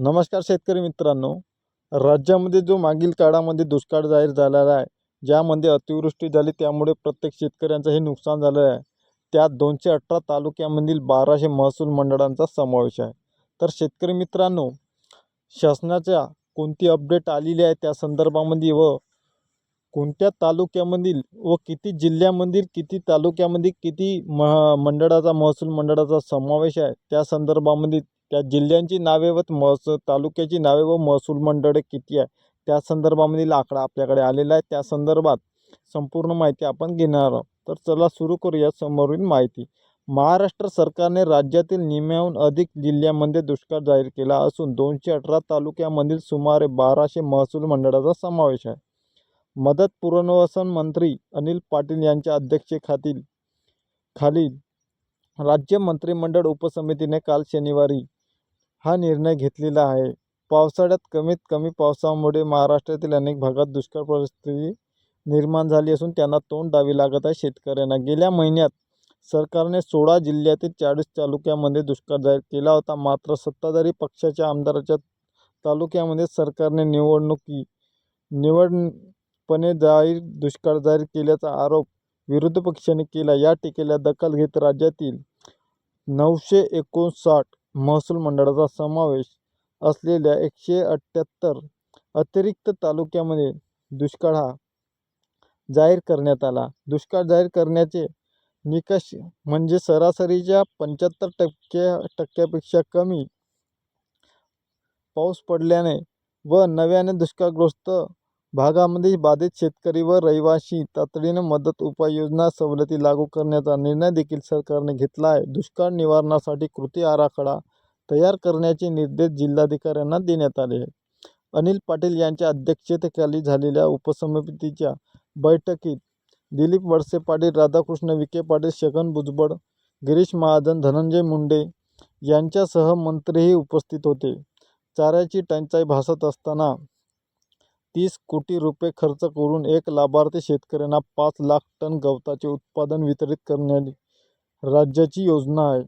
नमस्कार शेतकरी मित्रांनो. राज्यामध्ये जो मागील काळामध्ये दुष्काळ जाहीर झालेला आहे ज्यामध्ये अतिवृष्टी झाली त्यामुळे प्रत्येक शेतकऱ्यांचं हे नुकसान झालं आहे. त्यात दोनशे अठरा तालुक्यामधील बाराशे महसूल मंडळांचा समावेश आहे. तर शेतकरी मित्रांनो शासनाच्या कोणती अपडेट आलेली आहे त्या संदर्भामध्ये व कोणत्या तालुक्यामधील व किती जिल्ह्यामधील किती तालुक्यामध्ये किती मह मंडळाचा महसूल मंडळाचा समावेश आहे त्या संदर्भामध्ये त्या जिल्ह्यांची नावे व महसूल तालुक्याची नावे व महसूल मंडळे किती आहे? त्या संदर्भामधील आकडा आपल्याकडे आलेला आहे त्या संदर्भात संपूर्ण माहिती आपण घेणार आहोत. तर चला सुरू करूया समोरील माहिती. महाराष्ट्र सरकारने राज्यातील निम्म्याहून अधिक जिल्ह्यामध्ये दुष्काळ जाहीर केला असून दोनशे अठरा तालुक्यामधील सुमारे बाराशे महसूल मंडळाचा समावेश आहे. मदत पुनर्वसन मंत्री अनिल पाटील यांच्या अध्यक्षेखातील खालील राज्य मंत्रिमंडळ उपसमितीने काल शनिवारी हा निर्णय घेतलेला आहे. पावसाळ्यात कमीत कमी पावसामुळे महाराष्ट्रातील अनेक भागात दुष्काळ परिस्थिती निर्माण झाली असून त्यांना तोंड द्यावे लागत आहे शेतकऱ्यांना. गेल्या महिन्यात सरकारने सोळा जिल्ह्यातील चाळीस तालुक्यामध्ये दुष्काळ जाहीर केला होता. मात्र सत्ताधारी पक्षाच्या आमदाराच्या तालुक्यामध्ये सरकारने निवडणुकी निवडपणे जाहीर दुष्काळ जाहीर केल्याचा आरोप विरोधी पक्षाने केला. या टीकेला दखल घेत राज्यातील नऊशे एकोणसाठ महसूल मंडळाचा समावेश असलेल्या एकशे अठ्ठ्याहत्तर अतिरिक्त तालुक्यामध्ये दुष्काळ हा जाहीर करण्यात आला. दुष्काळ जाहीर करण्याचे निकष म्हणजे सरासरीच्या पंच्याहत्तर टक्के टक्क्यापेक्षा कमी पाऊस पडल्याने व नव्याने दुष्काळग्रस्त भागामध्ये बाधित शेतकरी व रहिवासी तातडीने मदत उपाययोजना सवलती लागू करण्याचा निर्णय देखील सरकारने घेतला आहे. दुष्काळ निवारणासाठी कृती आराखडा तयार करण्याचे निर्देश जिल्हाधिकाऱ्यांना देण्यात आले आहेत. अनिल पाटील यांच्या अध्यक्षतेखाली झालेल्या उपसमितीच्या बैठकीत दिलीप वळसे पाटील राधाकृष्ण विखे पाटील छगन भुजबळ गिरीश महाजन धनंजय मुंडे यांच्यासह मंत्रीही उपस्थित होते. चाऱ्याची टंचाई भासत असताना तीस कोटी रुपये खर्च करून एक लाभार्थी शेतकऱ्यांना पाच लाख टन गवताचे उत्पादन वितरित करण्याची राज्याची योजना आहे.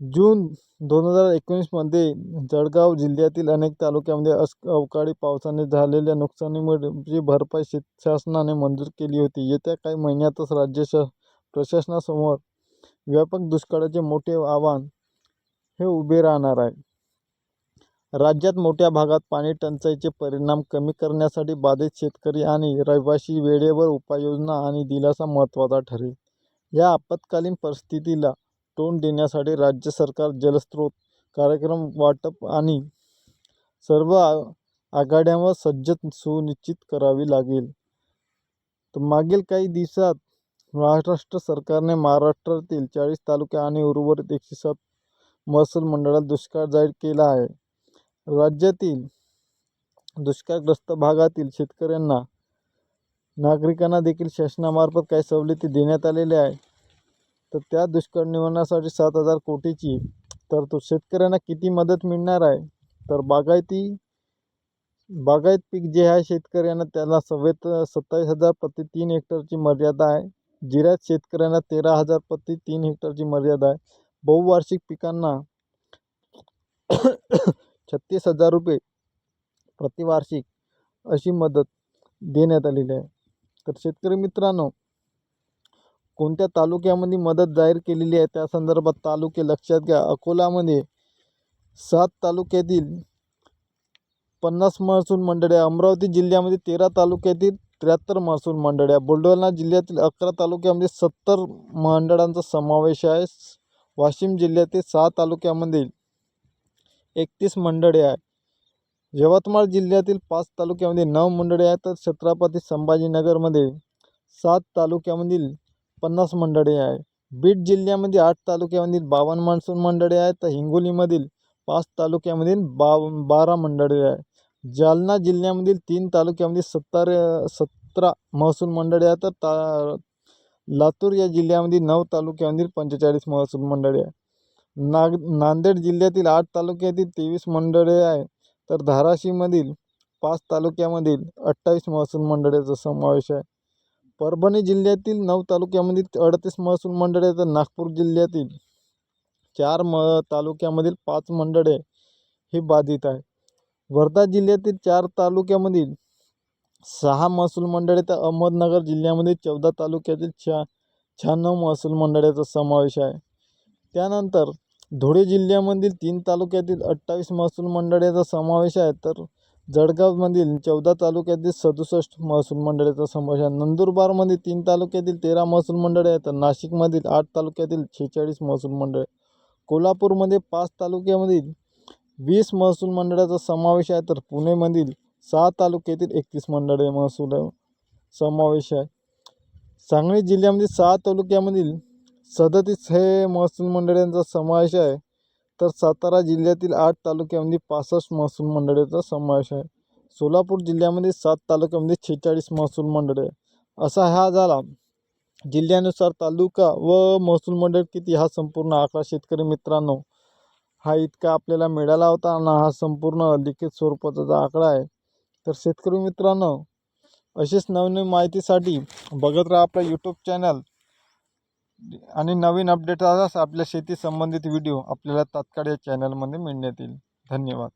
जून दोन हजार एकोणीसमध्ये जळगाव जिल्ह्यातील अनेक तालुक्यामध्ये अस अवकाळी पावसाने झालेल्या नुकसानीमुळे भरपाई शेत शासनाने मंजूर केली होती. येत्या काही महिन्यातच राज्य शा प्रशासनासमोर व्यापक दुष्काळाचे मोठे आव्हान हे उभे राहणार आहे. राज्यात मोठ्या भागात पाणी टंचाईचे परिणाम कमी करण्यासाठी बाधित शेतकरी आणि रहिवासी वेळेवर उपाययोजना आणि दिलासा महत्त्वाचा ठरेल. या आपत्कालीन परिस्थितीला तोंड देण्यासाठी राज्य सरकार जलस्रोत कार्यक्रम वाटप आणि सर्व आ आघाड्यांवर सज्ज सुनिश्चित करावी लागेल. तर मागील काही दिवसात महाराष्ट्र सरकारने महाराष्ट्रातील चाळीस तालुके आणि उर्वरित एकशे सात महसूल मंडळात दुष्काळ जाहीर केला आहे. राज्यातील दुष्काळग्रस्त भागातील शेतकऱ्यांना नागरिकांना देखील शासनामार्फत काही सवलती देण्यात आलेल्या आहे तर त्या दुष्काळ निवारणासाठी सात हजार कोटीची तरतूद. शेतकऱ्यांना किती मदत मिळणार आहे? तर बागायती बागायत पीक जे आहे शेतकऱ्यांना त्याला सव्वेत सत्तावीस हजार प्रति तीन हेक्टरची मर्यादा आहे. जिऱ्यात शेतकऱ्यांना तेरा हजार प्रति तीन हेक्टरची मर्यादा आहे. बहुवार्षिक पिकांना छत्तीस हजार रुपये प्रतिवार्षिक अशी मदत देण्यात आलेली आहे. तर शेतकरी मित्रांनो कोणत्या तालुक्यामध्ये मदत जाहीर केलेली आहे? त्या संदर्भात तालुके लक्षात घ्या. अकोलामध्ये सात तालुक्यातील पन्नास महसूल मंडळ्या अमरावती जिल्ह्यामध्ये तेरा तालुक्यातील त्र्याहत्तर महसूल मंडळ्या बुलढाणा जिल्ह्यातील अकरा तालुक्यामध्ये सत्तर मंडळांचा समावेश आहे. वाशिम जिल्ह्यातील सहा तालुक्यामध्ये एकतीस मंडळे आहे यवतमाळ जिल्ह्यातील पाच तालुक्यामध्ये नऊ मंडळे आहेत तर छत्रपती संभाजीनगरमध्ये सात तालुक्यामधील पन्नास मंडळे आहे बीड जिल्ह्यामध्ये आठ तालुक्यामधील बावन्न महसूल मंडळे आहेत तर हिंगोलीमधील पाच तालुक्यामधील बाव बारा मंडळे आहे जालना जिल्ह्यामधील तीन तालुक्यामध्ये सत्तर सतरा महसूल मंडळे आहेत तर ता लातूर या जिल्ह्यामध्ये नऊ तालुक्यामधील पंचेचाळीस महसूल मंडळे आहे नाग नांदेड जिल्ह्यातील आठ तालुक्यातील तेवीस मंडळे आहे तर धाराशिवमधील पाच तालुक्यामधील अठ्ठावीस महसूल मंडळाचा समावेश आहे. परभणी जिल्ह्यातील नऊ तालुक्यामधील अडतीस महसूल मंडळे तर नागपूर जिल्ह्यातील चार म तालुक्यामधील पाच मंडळे हे बाधित आहे वर्धा जिल्ह्यातील चार तालुक्यामधील सहा महसूल मंडळे तर अहमदनगर जिल्ह्यामध्ये चौदा तालुक्यातील शहा शहाण्णव महसूल मंडळाचा समावेश आहे. त्यानंतर धुळे जिल्ह्यामधील तीन तालुक्यातील अठ्ठावीस महसूल मंडळाचा समावेश आहे. तर जळगावमधील चौदा तालुक्यातील सदुसष्ट महसूल मंडळाचा समावेश आहे. नंदुरबारमध्ये तीन तालुक्यातील तेरा महसूल मंडळे आहेत. तर नाशिकमधील आठ तालुक्यातील शेहेचाळीस महसूल मंडळे कोल्हापूरमध्ये पाच तालुक्यामधील वीस महसूल मंडळाचा समावेश आहे. तर पुणेमधील सहा तालुक्यातील एकतीस मंडळे महसूल समावेश आहे. सांगली जिल्ह्यामध्ये सहा तालुक्यामधील सदतीस हे महसूल मंडळांचा समावेश आहे. तर सातारा जिल्ह्यातील आठ तालुक्यामध्ये पासष्ट महसूल मंडळाचा समावेश आहे. सोलापूर जिल्ह्यामध्ये सात तालुक्यामध्ये शेहेचाळीस महसूल मंडळे असा हा झाला. जिल्ह्यानुसार तालुका व महसूल मंडळ किती हा संपूर्ण आकडा शेतकरी मित्रांनो हा इतका आपल्याला मिळाला होता आणि हा संपूर्ण लिखित स्वरूपाचा जो आकडा आहे. तर शेतकरी मित्रांनो असेच नवनवीन माहितीसाठी बघत राहा आपला यूट्यूब चॅनल आणि नवीन अपडेट आल्यास आपल्या शेती संबंधित व्हिडिओ आपल्याला तात्काळ या चॅनलमध्ये मिळण्यात येईल. धन्यवाद.